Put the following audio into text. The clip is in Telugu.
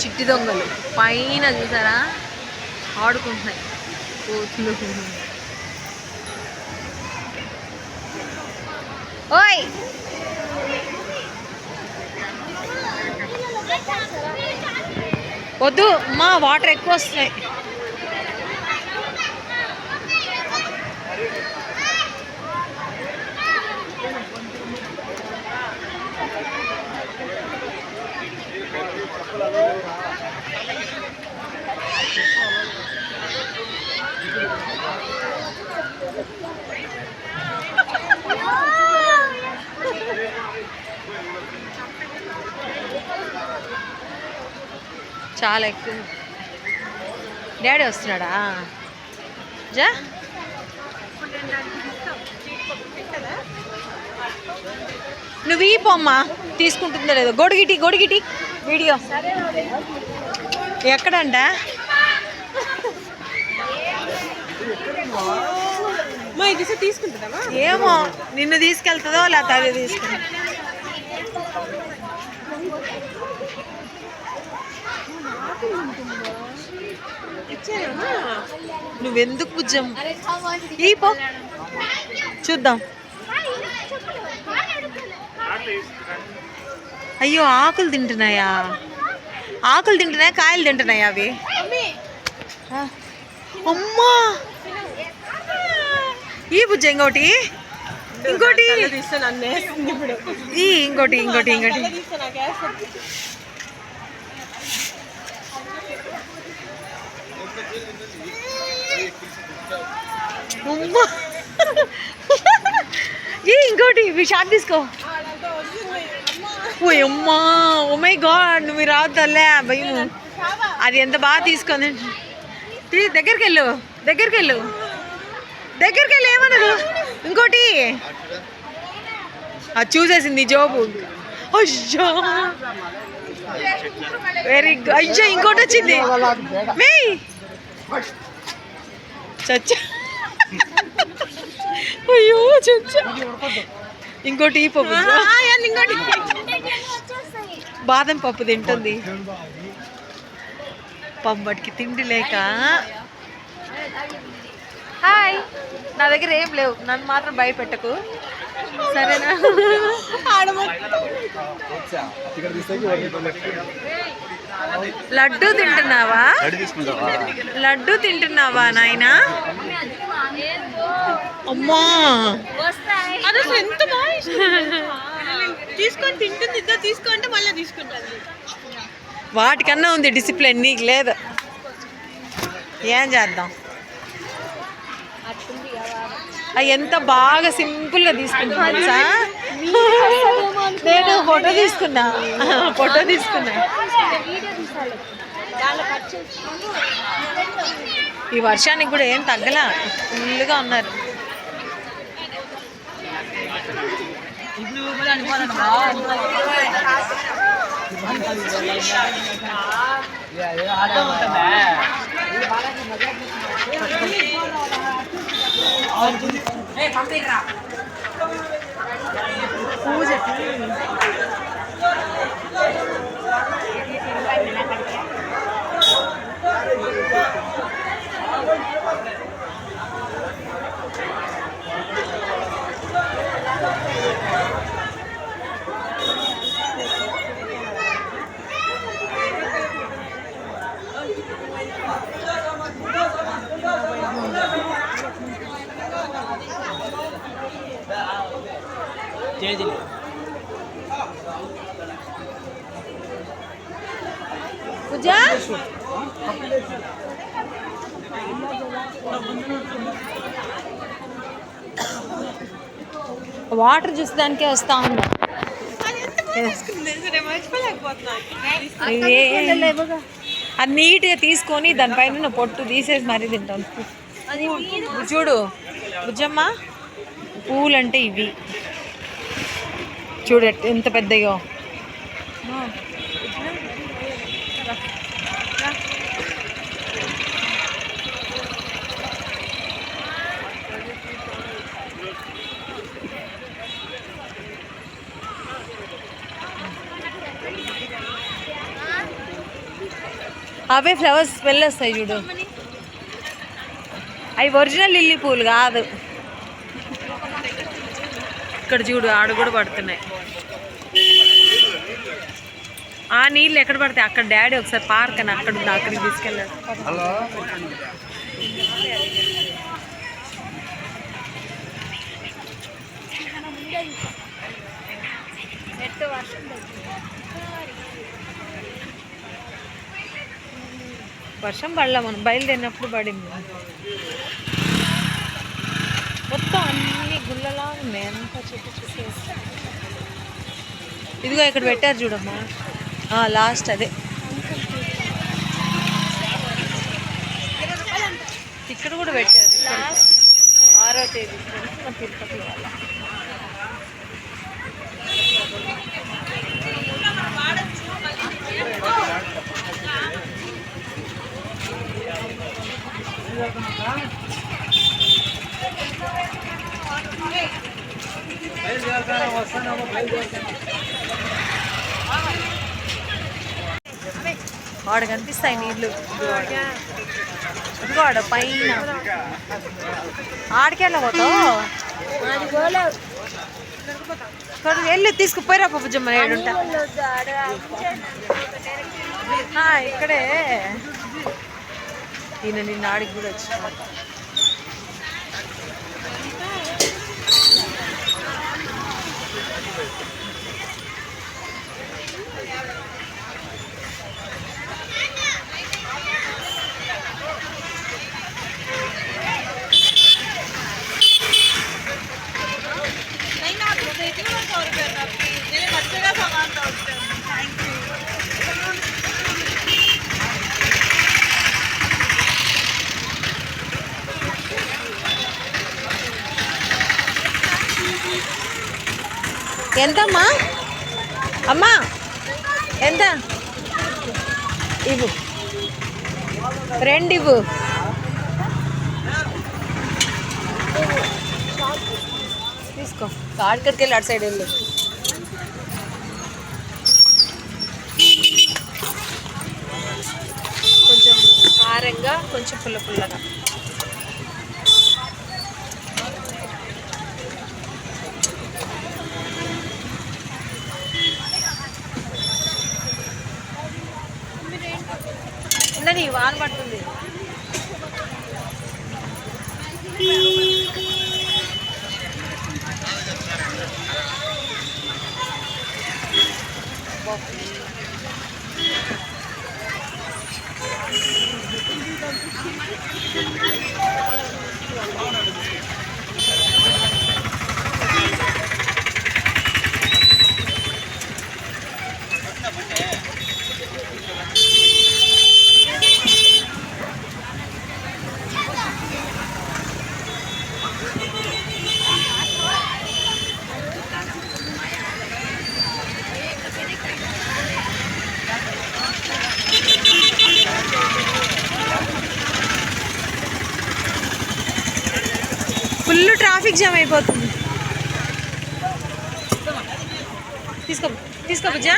చిట్టి దొంగలు. పైన చూసారా? ఆడుకుంటున్నాయి. కోతులు ఓయ్! వద్దు మా వాటర్ ఎక్కువ వస్తున్నాయి. చాలా ఎక్కువ. డాడీ వస్తున్నాడా? జా? నువ్వు ఈ పొమ్మా తీసుకుంటుందో లేదో. గొడిగిటి గొడిగిటి. వీడియో. ఎక్కడంట? తీసుకుంటుందా ఏమో నిన్ను తీసుకెళ్తుందో లేకపోతే అదే తీసుకుంటా నువ్వెందుకు బుజ్జం ఈ పో. చూద్దాం. అయ్యో ఆకులు తింటున్నాయా? ఆకులు తింటున్నాయా? కాయలు తింటున్నాయా అవి. అమ్మా! ఈ బుజ్జ ఇంకోటి? ఇంకోటి? ఈ ఇంకోటి ఇంకోటి ఇంకోటి. ఈ ఇంకోటి ఇవి షార్ట్ తీసుకో. ఓ అమ్మా ఓ మై గాడ్ నువ్వు రావద్దలే భయం అది ఎంత బాగా తీసుకుంది. దగ్గరికి వెళ్ళు దగ్గరికి వెళ్ళు దగ్గరికి వెళ్ళి ఏమన్నారు ఇంకోటి. అది చూసేసింది జోబు. అయ్యో. వెరీ గుడ్ అయ్యో ఇంకోటి వచ్చింది. మే చచ్చా. అయ్యో చచ్చా. ఇంకోటి ఈ పప్పు బాదం పప్పు తింటుంది. పంబటికి తిండి లేక. హాయ్. నా దగ్గర ఏం లేవు. నన్ను మాత్రం భయపెట్టకు. సరేనా? లడ్డు తింటున్నావా? లడ్డు తింటున్నావా నాయనా? అమ్మా. ఎంత. తీసుకొని తింటుంది ఇద్దరు తీసుకుంటే మళ్ళీ తీసుకుంటుంది. వాటికన్నా ఉంది డిసిప్లిన్ నీకు లేదు. ఏం చేద్దాం? అవి ఎంత బాగా సింపుల్గా తీసుకుంటున్నా తెలుసా? నేను ఫోటో తీసుకున్నా. ఫోటో తీసుకున్నా. ఈ వర్షానికి కూడా ఏం తగ్గలా? ఫుల్గా ఉన్నారు. 보호제품 పూజ? వాటర్ చూసడానికే వస్తా ఉన్నా అది నీట్గా తీసుకొని దానిపైన పొట్టు తీసేసి మరీ తింటాను చూడు బుజ్జమ్మ పూలు అంటే ఇవి. చూడ ఎంత పెద్దయో. అవే ఫ్లవర్స్ స్మెల్ వస్తాయి చూడు. అవి ఒరిజినల్ లిల్లీ పూలు కాదు. ఇక్కడ చూడు ఆడు కూడా పడుతున్నాయి. ఆ నీళ్ళు ఎక్కడ పడతాయి అక్కడ డాడీ ఒకసారి పార్క్ అని అక్కడ ఉంది అక్కడికి తీసుకెళ్ళాడు హలో? వర్షం పడలా మనం బయలుదేరినప్పుడు పడింది. మొత్తం అన్ని గుళ్ళలా ఉన్నాయి అంతా చుట్టూ చుట్టూ. ఇదిగో ఇక్కడ పెట్టారు చూడమ్మా. లాస్ట్ అదే. ఇక్కడ కూడా పెట్టారు. ఆరో తేదీ తిరుపతి వాళ్ళ. ఆడ కనిపిస్తాయి నీళ్ళు ఇదిగో ఆడ పైన. ఆడికెళ్ళ పోతావు? సరే, వెళ్ళు తీసుకుపోయిరా పప్పుజమ్మ ఏడుంటా ఆ, ఇక్కడే. ఈయన నిన్న ఆడికి కూడా వచ్చిన ఎంతమ్మా? అమ్మా ఎంత? ఇవ్వు. రెండు ఇవ్వు. తీసుకో. ఆడికడికి వెళ్ళి అటు సైడ్ వెళ్ళు. కొంచెం కారంగా కొంచెం పుల్ల పుల్లగా. వాన పడుతుంది ఫుల్ ట్రాఫిక్ జామ్ అయిపోతుంది తీసుకో తీసుకో బుజ్జా